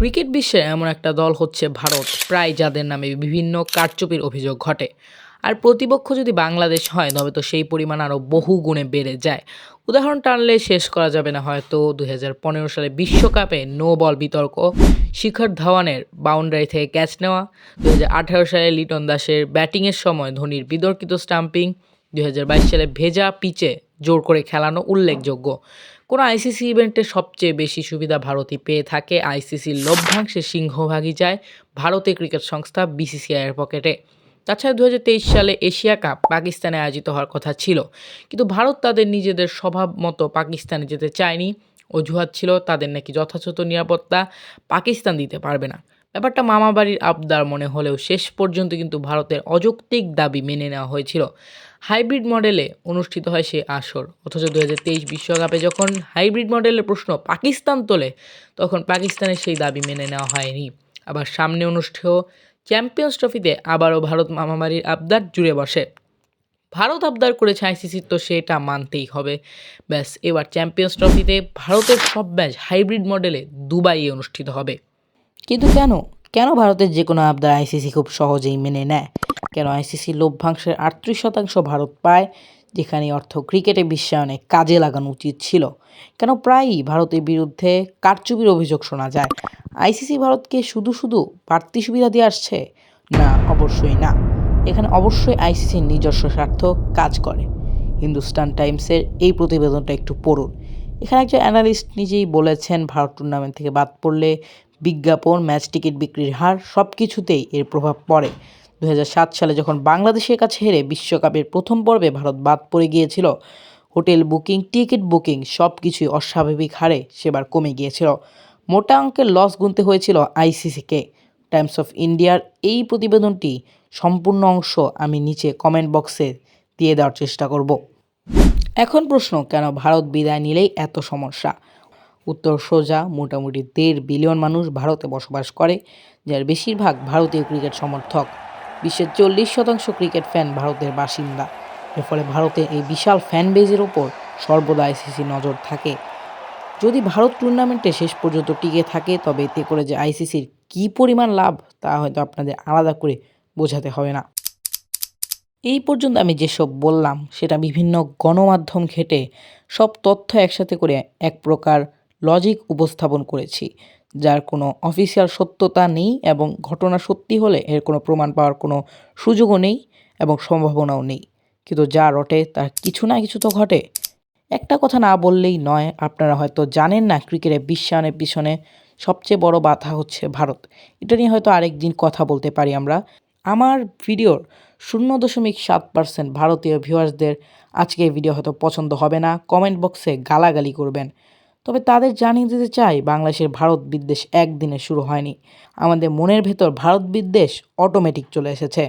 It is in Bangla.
ক্রিকেট বিশ্বে এমন একটা দল হচ্ছে ভারত, প্রায় যাদের নামে বিভিন্ন কারচুপির অভিযোগ ঘটে। আর প্রতিপক্ষ যদি বাংলাদেশ হয়, তবে তো সেই পরিমাণ আরও বহু গুণে বেড়ে যায়। উদাহরণ টানলে শেষ করা যাবে না, হয়তো দুই হাজার পনেরো সালে বিশ্বকাপে নো বল বিতর্ক, শিখর ধাওয়ানের বাউন্ডারি থেকে ক্যাচ নেওয়া, দুই হাজার আঠেরো সালে লিটন দাসের ব্যাটিংয়ের সময় ধোনির বিতর্কিত স্টাম্পিং, দুই হাজার বাইশ সালে ভেজা পিচে জোর করে খেলানো উল্লেখযোগ্য। কোনো আইসিসি ইভেন্টে সবচেয়ে বেশি সুবিধা ভারতই পেয়ে থাকে। আইসিসির লভ্যাংশে সিংহভাগই যায় ভারতীয় ক্রিকেট সংস্থা বিসিসিআইয়ের পকেটে। তাছাড়া দু হাজার তেইশ সালে এশিয়া কাপ পাকিস্তানে আয়োজিত হওয়ার কথা ছিল। কিন্তু ভারত তাদের নিজেদের স্বভাব মতো পাকিস্তানে যেতে চায়নি। অজুহাত ছিল তাদের নাকি যথাযথ নিরাপত্তা পাকিস্তান দিতে পারবে না। ব্যাপারটা মামাবাড়ির আবদার মনে হলেও শেষ পর্যন্ত কিন্তু ভারতের অযৌক্তিক দাবি মেনে নেওয়া হয়েছিল। হাইব্রিড মডেলে অনুষ্ঠিত হয় সে আসর। অথচ দু বিশ্বকাপে যখন হাইব্রিড মডেলের প্রশ্ন পাকিস্তান তোলে, তখন পাকিস্তানের সেই দাবি মেনে নেওয়া হয়নি। আবার সামনে অনুষ্ঠেয় চ্যাম্পিয়ন্স ট্রফিতে আবারও ভারত মামাবাড়ির আবদার জুড়ে বসে। ভারত আবদার করেছে আইসিসির তো সেটা মানতেই হবে। ব্যাস, এবার চ্যাম্পিয়ন্স ট্রফিতে ভারতের সব ম্যাচ হাইব্রিড মডেলে দুবাইয়ে অনুষ্ঠিত হবে। কিন্তু কেন? কেন ভারতের যে কোনো আবদার আইসিসি খুব সহজেই মেনে নেয়? কেন আইসিসি লভ্যাংশের আটত্রিশ শতাংশ ভারত পায়, যেখানে অর্থ ক্রিকেটে বিশ্বায়নে কাজে লাগানো উচিত ছিল? কেন প্রায়ই ভারতের বিরুদ্ধে কারচুপির অভিযোগ শোনা যায়? আইসিসি ভারতকে শুধু শুধু বাড়তি সুবিধা দিয়ে আসছে? না, অবশ্যই না। এখানে অবশ্যই আইসিসির নিজস্ব স্বার্থ কাজ করে। হিন্দুস্তান টাইমসের এই প্রতিবেদনটা একটু পড়ুন। এখানে একজন অ্যানালিস্ট নিজেই বলেছেন, ভারত টুর্নামেন্ট থেকে বাদ পড়লে বিজ্ঞাপন, ম্যাচ টিকিট বিক্রির হার সব কিছুতেই এর প্রভাব পড়ে। দুই হাজার সাত সালে যখন বাংলাদেশের কাছে হেরে বিশ্বকাপের প্রথম পর্বে ভারত বাদ পড়ে গিয়েছিল, হোটেল বুকিং, টিকিট বুকিং সব কিছুই অস্বাভাবিক হারে সেবার কমে গিয়েছিল। মোটা অঙ্কের লস গুনতে হয়েছিল আইসিসিকে। টাইমস অফ ইন্ডিয়ার এই প্রতিবেদনটি সম্পূর্ণ অংশ আমি নিচে কমেন্ট বক্সে দিয়ে দেওয়ার চেষ্টা করব। এখন প্রশ্ন, কেন ভারত বিদায় নিলেই এত সমস্যা? উত্তর সোজা, মোটামুটি দেড় বিলিয়ন মানুষ ভারতে বসবাস করে, যার বেশিরভাগ ভারতীয় ক্রিকেট সমর্থক। বিশ্বের চল্লিশ শতাংশ ক্রিকেট ফ্যান ভারতের বাসিন্দা। এর ফলে ভারতের এই বিশাল ফ্যান বেজের ওপর সর্বদা আইসিসি নজর থাকে। যদি ভারত টুর্নামেন্টে শেষ পর্যন্ত টিকে থাকে, তবে এতে করে যে আইসিসির কী পরিমাণ লাভ, তা হয়তো আপনাদের আলাদা করে বোঝাতে হবে না। এই পর্যন্ত আমি যেসব বললাম, সেটা বিভিন্ন গণমাধ্যম ঘেটে সব তথ্য একসাথে করে এক প্রকার লজিক উপস্থাপন করেছি, যার কোনো অফিসিয়াল সত্যতা নেই এবং ঘটনা সত্যি হলে এর কোনো প্রমাণ পাওয়ার কোনো সুযোগও নেই এবং সম্ভাবনাও নেই। কিন্তু যা রটে তার কিছু না কিছু তো ঘটে। একটা কথা না বললেই নয়, আপনারা হয়তো জানেন না ক্রিকেটের বিশ্বায়নের পিছনে সবচেয়ে বড় বাধা হচ্ছে ভারত। এটা নিয়ে হয়তো আরেকদিন কথা বলতে পারি আমরা। আমার ভিডিওর শূন্য দশমিক সাত পার্সেন্ট ভারতীয় ভিউয়ার্সদের আজকে ভিডিও হয়তো পছন্দ হবে না। কমেন্ট বক্সে গালাগালি করবেন। তবে তাদের জানিয়ে দিতে চাই, বাংলাদেশের ভারত বিদ্বেষ একদিনে শুরু হয়নি। আমাদের মনের ভেতর ভারত বিদ্বেষ অটোমেটিক চলে এসেছে।